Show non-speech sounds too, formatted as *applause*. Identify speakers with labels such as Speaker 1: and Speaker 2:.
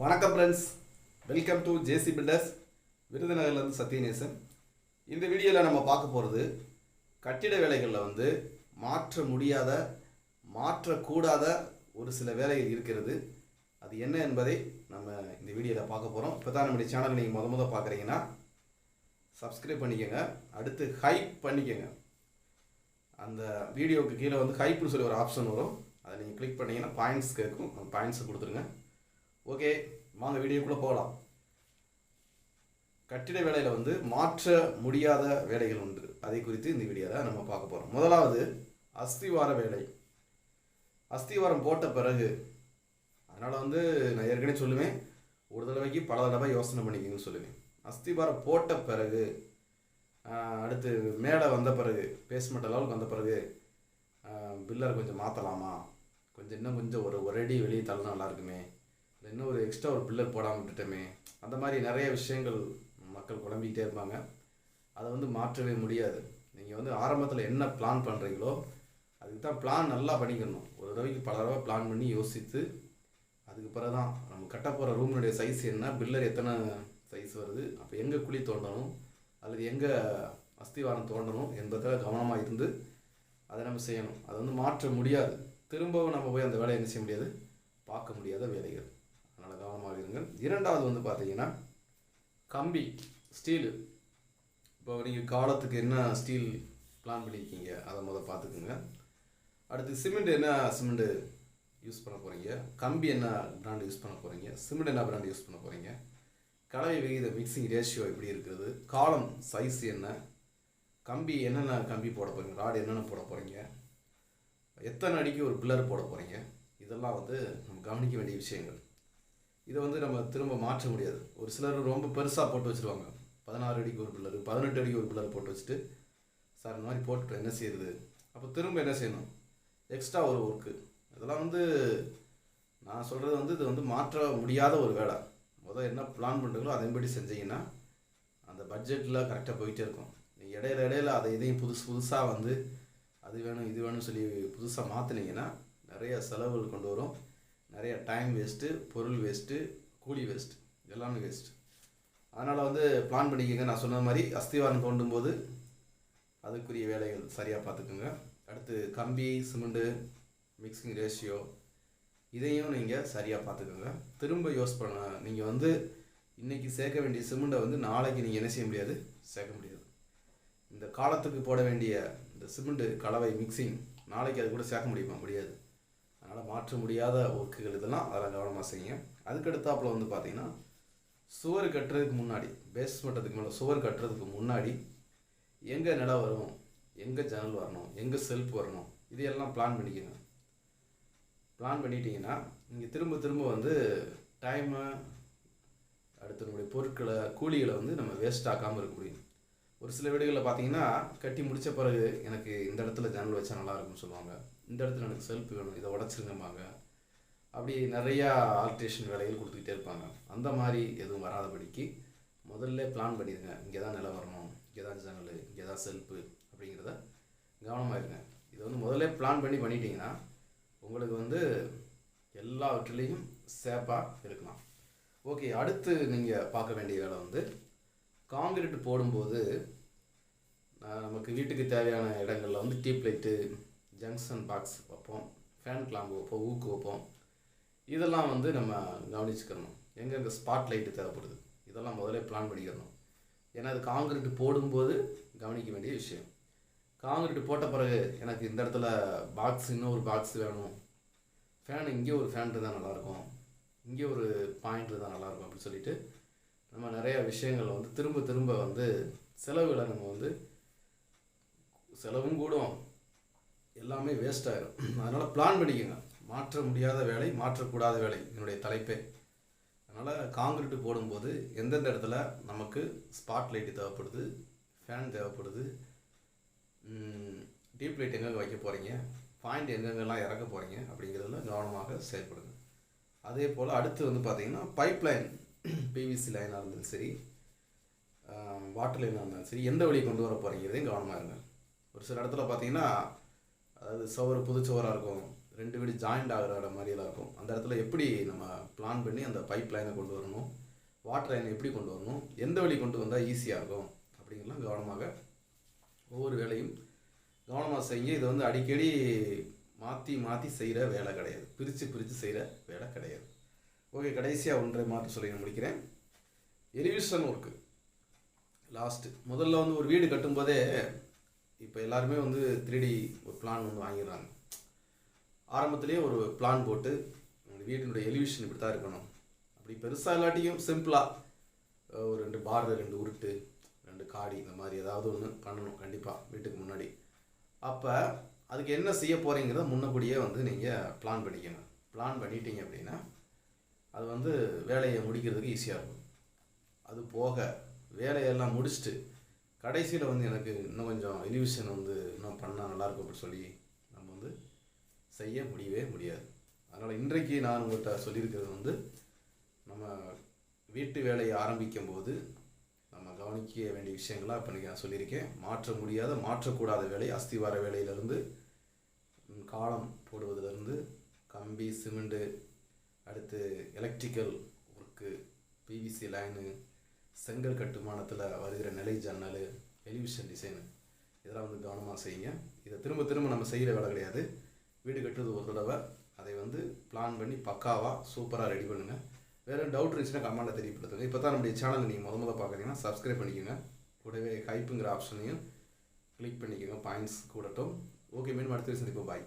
Speaker 1: வணக்கம் friends welcome to JC builders விருதுநகர்லேருந்து Sathyanesan. இந்த வீடியோவில் நம்ம பார்க்க போகிறது கட்டிட வேலைகளில் வந்து மாற்ற முடியாத மாற்றக்கூடாத ஒரு சில வேலைகள் இருக்கிறது. அது என்ன என்பதை நம்ம இந்த வீடியோவில் பார்க்க போகிறோம் இப்போ தான் நம்முடைய சேனல் நீங்கள் முத முத பார்க்குறீங்கன்னா சப்ஸ்கிரைப் பண்ணிக்கோங்க. அடுத்து ஹைப் பண்ணிக்கோங்க. அந்த வீடியோவுக்கு கீழே வந்து ஹைப்னு சொல்லி ஒரு ஆப்ஷன் வரும். அதை நீங்கள் கிளிக் பண்ணிங்கன்னா பாயிண்ட்ஸ் கேட்கும். அந்த பாயிண்ட்ஸை கொடுத்துருங்க. ஓகே வாங்க வீடியோக்குள்ளே போகலாம். கட்டிட வேலையில் வந்து மாற்ற முடியாத வேலைகள் உண்டு. அதை குறித்து இந்த வீடியோவில் நம்ம பார்க்க போகிறோம் முதலாவது அஸ்திவார வேலை. அஸ்திவாரம் போட்ட பிறகு அதனால் வந்து நான் ஏற்கனவே சொல்லுவேன் ஒரு தடவைக்கு பல தடவை யோசனை பண்ணிக்கணும்னு சொல்லுவேன். அஸ்திவாரம் போட்ட பிறகு அடுத்து மேலே வந்த பிறகு பேஸ்மெண்ட் அளவுக்கு வந்த பிறகு பில்லர் கொஞ்சம் மாற்றலாமா கொஞ்சம் இன்னும் கொஞ்சம் ஒரு ஒரு அடி வெளியே தள்ள நல்லா இருக்குமே? இல்லை இன்னும் ஒரு எக்ஸ்ட்ரா ஒரு பில்லர் போடாமல் விட்டுட்டோமே. அந்த மாதிரி நிறைய விஷயங்கள் மக்கள் குழம்பிக்கிட்டே இருப்பாங்க. அதை வந்து மாற்றவே முடியாது. நீங்கள் வந்து ஆரம்பத்தில் என்ன பிளான் பண்ணுறீங்களோ அதுக்கு தான் பிளான் நல்லா பண்ணிக்கணும். ஒரு தடவைக்கு பல தடவை பிளான் பண்ணி யோசித்து அதுக்கு பிறகு தான் நம்ம கட்ட போகிற ரூமினுடைய சைஸ் என்ன பில்லர் எத்தனை சைஸ் வருது அப்போ எங்கே குழி தோண்டணும் அல்லது எங்கே அஸ்திவாரம் தோண்டணும் என்பதில் கவனமாக இருந்து அதை நம்ம செய்யணும். அதை வந்து மாற்ற முடியாது. திரும்பவும் நம்ம போய் அந்த வேலையை என்ன செய்ய முடியாது? பார்க்க முடியாத வேலைகள். அதனால் இருங்கள் இரண்டாவது வந்து பார்த்தீங்கன்னா கம்பி ஸ்டீலு இப்போ நீங்கள் காலத்துக்கு என்ன ஸ்டீல் பிளான் பண்ணியிருக்கீங்க அதை முதல் பார்த்துக்குங்க. அடுத்து சிமெண்ட் என்ன சிமெண்ட்டு யூஸ் பண்ண போகிறீங்க கம்பி என்ன பிராண்ட் யூஸ் பண்ண போகிறீங்க சிமெண்ட் என்ன பிராண்ட் யூஸ் பண்ண போகிறீங்க கலவை விகித மிக்சிங் ரேஷியோ எப்படி இருக்குது காலம் சைஸ் என்ன? கம்பி என்னென்ன கம்பி போட போகிறீங்க ராடு என்னென்ன போட போகிறீங்க எத்தனை அடிக்கு ஒரு பில்லர் போட போகிறீங்க இதெல்லாம் வந்து நம்ம கவனிக்க வேண்டிய விஷயங்கள். இதை வந்து நம்ம திரும்ப மாற்ற முடியாது. ஒரு சிலர் ரொம்ப பெருசாக போட்டு வச்சுருவாங்க. பதினாறு அடிக்கு ஒரு பில்லர் பதினெட்டு அடிக்கு ஒரு பில்லர் போட்டு வச்சுட்டு சார் இந்த மாதிரி போட்டு என்ன செய்யுது அப்போ திரும்ப என்ன செய்யணும்? எக்ஸ்ட்ரா ஒரு ஒர்க்கு இதெல்லாம் வந்து நான் சொல்கிறது வந்து இது வந்து மாற்ற முடியாத ஒரு வேலை. முதல் என்ன பிளான் பண்ணுறீங்களோ அதன்படி செஞ்சீங்கன்னா அந்த பட்ஜெட்டில் கரெக்டாக போயிட்டே இருக்கும். இடையில இடையில அதை இதையும் புதுசு புதுசாக வந்து அது வேணும் இது வேணும்னு சொல்லி புதுசாக மாற்றினீங்கன்னா நிறைய செலவுகள் கொண்டு வரும். நிறைய டைம் வேஸ்ட்டு பொருள் வேஸ்ட்டு கூலி வேஸ்ட் எல்லாமே வேஸ்ட் அதனால் வந்து பிளான் பண்ணிக்கோங்க. நான் சொன்ன மாதிரி அஸ்திவாரம் தோண்டும் போது அதுக்குரிய வேலைகள் சரியாக பார்த்துக்குங்க. அடுத்து கம்பி சிமெண்ட்டு மிக்சிங் ரேஷியோ இதையும் நீங்கள் சரியாக பார்த்துக்கோங்க. திரும்ப யூஸ் பண்ண நீங்கள் வந்து இன்றைக்கி சேர்க்க வேண்டிய சிமெண்ட்டை வந்து நாளைக்கு நீங்கள் என்ன செய்ய முடியாது? சேர்க்க முடியாது. இந்த காலத்துக்கு போட வேண்டிய இந்த சிமெண்ட்டு கலவை மிக்சிங் நாளைக்கு அது கூட சேர்க்க முடியுமா? முடியாது. அதனால் மாற்ற முடியாத ஒர்க்குகள் இதெல்லாம் அதெல்லாம் கவனமாக செய்யுங்க. அதுக்கடுத்தாப்பில் வந்து பார்த்தீங்கன்னா சுவர் கட்டுறதுக்கு முன்னாடி பேஸ் மட்டத்துக்கு மேலே சுவர் கட்டுறதுக்கு முன்னாடி எங்கே நிலம் வரும் எங்கே ஜன்னல் வரணும் எங்கே செல்ஃப் வரணும் இதையெல்லாம் பிளான் பண்ணிக்கோங்க. பிளான் பண்ணிட்டீங்கன்னா நீங்கள் திரும்ப திரும்ப வந்து டைமை அடுத்து நம்முடைய பொருட்களை கூலிகளை வந்து நம்ம வேஸ்ட் ஆக்காமல் இருக்க முடியும். ஒரு சில வீடுகளில் பார்த்தீங்கன்னா கட்டி முடிச்ச பிறகு எனக்கு இந்த இடத்துல ஜன்னல் வச்சா நல்லா இருக்கும்னு சொல்லுவாங்க. இந்த இடத்துல எனக்கு செல்ஃப் வேணும் இதை உடச்சிருங்கம்பாங்க. அப்படி நிறையா ஆல்ட்ரேஷன் வேலைகள் கொடுத்துக்கிட்டே இருப்பாங்க. அந்த மாதிரி எதுவும் வராதபடிக்கு முதல்ல பிளான் பண்ணிடுங்க. இங்கே தான் நிலம் வரணும் இங்கே தான் ஜன்னல் இங்கே தான் செல்ஃபு அப்படிங்கிறத கவனமாக இருங்க இதை வந்து முதல்ல பிளான் பண்ணி பண்ணிட்டீங்கன்னா உங்களுக்கு வந்து எல்லாவற்றிலையும் சேஃபாக இருக்கலாம். ஓகே அடுத்து நீங்கள் பார்க்க வேண்டிய வேலை வந்து காங்கிரீட் போடும்போது நமக்கு வீட்டுக்கு தேவையான இடங்களில் வந்து டீப் லைட்டு ஜங்ஷன் பாக்ஸ் வைப்போம் ஃபேன் கிளாம்பு வைப்போம் ஊக்கு வைப்போம். இதெல்லாம் வந்து நம்ம கவனிச்சுக்கணும். எங்கெங்கே ஸ்பாட் லைட்டு தேவைப்படுது? இதெல்லாம் முதல்ல பிளான் பண்ணிக்கணும். ஏன்னா அது காங்கிரீட் போடும்போது கவனிக்க வேண்டிய விஷயம். காங்கிரீட் போட்ட பிறகு எனக்கு இந்த இடத்துல பாக்ஸ் இன்னொரு பாக்ஸ் வேணும். ஃபேன் இங்கே ஒரு ஃபேன் இருந்தால் நல்லாயிருக்கும் இங்கே ஒரு பாயிண்ட் இருந்தால் நல்லாயிருக்கும் அப்படின்னு சொல்லிட்டு நம்ம நிறையா விஷயங்கள் வந்து திரும்ப திரும்ப வந்து செலவுகளை நம்ம வந்து செலவும் கூடும். எல்லாமே வேஸ்ட் அதனால் பிளான் பண்ணிக்கோங்க. மாற்ற முடியாத வேலை மாற்றக்கூடாத வேலை. என்னுடைய தலைப்பே. அதனால் காங்கிரீட்டு போடும்போது எந்தெந்த இடத்துல நமக்கு ஸ்பாட் லைட்டு தேவைப்படுது ஃபேன் தேவைப்படுது டீப் லைட் எங்கெங்கே வைக்க போகிறீங்க பாயிண்ட் எங்கெங்கெல்லாம் இறக்க போகிறீங்க அப்படிங்கிறதுல கவனமாக செயல்படுங்க. அதே போல் அடுத்து வந்து பார்த்திங்கன்னா பைப்லைன் *clears throat* பிவிசி லைனாக இருந்தாலும் சரி வாட்டர் லைனாக இருந்தாலும் சரி எந்த வழி கொண்டு வர போகிறீங்கிறதையும் கவனமாக இருங்க. ஒரு சில இடத்துல பார்த்தீங்கன்னா அதாவது சோறு புது சுவராக இருக்கும் ரெண்டு வீடு ஜாயிண்ட் ஆகிற இடம் மாதிரியெல்லாம் இருக்கும். அந்த இடத்துல எப்படி நம்ம பிளான் பண்ணி அந்த பைப் லைனை கொண்டு வரணும் வாட்டர் லைனை எப்படி கொண்டு வரணும் எந்த வழி கொண்டு வந்தால் ஈஸியாக இருக்கும் அப்படிங்கலாம் கவனமாக ஒவ்வொரு வேலையும் கவனமாக செய்யுங்க. இது வந்து அடிக்கடி மாற்றி மாற்றி செய்கிற வேலை கிடையாது. பிரித்து பிரித்து செய்கிற வேலை கிடையாது. ஓகே கடைசியாக ஒன்றை மாற்ற சொல்லி நான் முடிக்கிறேன். Elevation work. லாஸ்ட்டு முதல்ல வந்து ஒரு வீடு கட்டும்போதே இப்போ எல்லாருமே வந்து 3D ஒரு பிளான் ஒன்று வாங்கிடுறாங்க. ஆரம்பத்துலேயே ஒரு பிளான் போட்டு வீட்டினுடைய எலிவிஷன் இப்படி தான் இருக்கணும். அப்படி பெருசாக இல்லாட்டியும் சிம்பிளாக ஒரு ரெண்டு பார் ரெண்டு உருட்டு ரெண்டு காடி இந்த மாதிரி ஏதாவது ஒன்று பண்ணணும் கண்டிப்பாக வீட்டுக்கு முன்னாடி. அப்போ அதுக்கு என்ன செய்ய போகிறீங்கிறத முன்னக்கூடியே வந்து நீங்கள் பிளான் பண்ணிக்கணும். பிளான் பண்ணிட்டீங்க அப்படின்னா அது வந்து வேலையை முடிக்கிறதுக்கு ஈஸியாக இருக்கும். அது போக வேலையெல்லாம் முடிச்சுட்டு கடைசியில் வந்து எனக்கு இன்னும் கொஞ்சம் எலிவிஷன் வந்து இன்னும் பண்ணால் நல்லாயிருக்கும் அப்படின்னு சொல்லி நம்ம வந்து செய்ய முடியவே முடியாது. அதனால் இன்றைக்கு நான் உங்கள்கிட்ட சொல்லியிருக்கிறது வந்து நம்ம வீட்டு வேலையை ஆரம்பிக்கும் போது நம்ம கவனிக்க வேண்டிய விஷயங்களாக இப்போ நான் சொல்லியிருக்கேன். மாற்ற முடியாத மாற்றக்கூடாத வேலை அஸ்திவார வேலையிலேருந்து காலம் போடுவதிலிருந்து கம்பி சிமெண்ட்டு அடுத்து எலக்ட்ரிக்கல் ஒர்க்கு பிவிசி லைனு செங்கல் கட்டுமானத்தில் வருகிற நிலை ஜன்னல் எலிவிஷன் டிசைனு இதெல்லாம் வந்து கவனமாக செய்யுங்க. இதை திரும்ப திரும்ப நம்ம செய்கிற வேலை கிடையாது. வீடு கட்டுறது ஒரு தடவை அதை வந்து பிளான் பண்ணி பக்காவாக சூப்பராக ரெடி பண்ணுங்கள் வேறு டவுட் இருந்துச்சுன்னா கமெண்ட்டில் தெரியப்படுத்துங்க. இப்போ தான் நம்முடைய சேனல் நீங்கள் முத முத பார்க்குறீங்கன்னா சப்ஸ்கிரைப் பண்ணிக்கோங்க. கூடவே ஹைப்புங்கிற ஆப்ஷனையும் கிளிக் பண்ணிக்கோங்க. பாயிண்ட்ஸ் கூடட்டும். ஓகே மீண்டும் அடுத்த சந்திப்போம். பாய்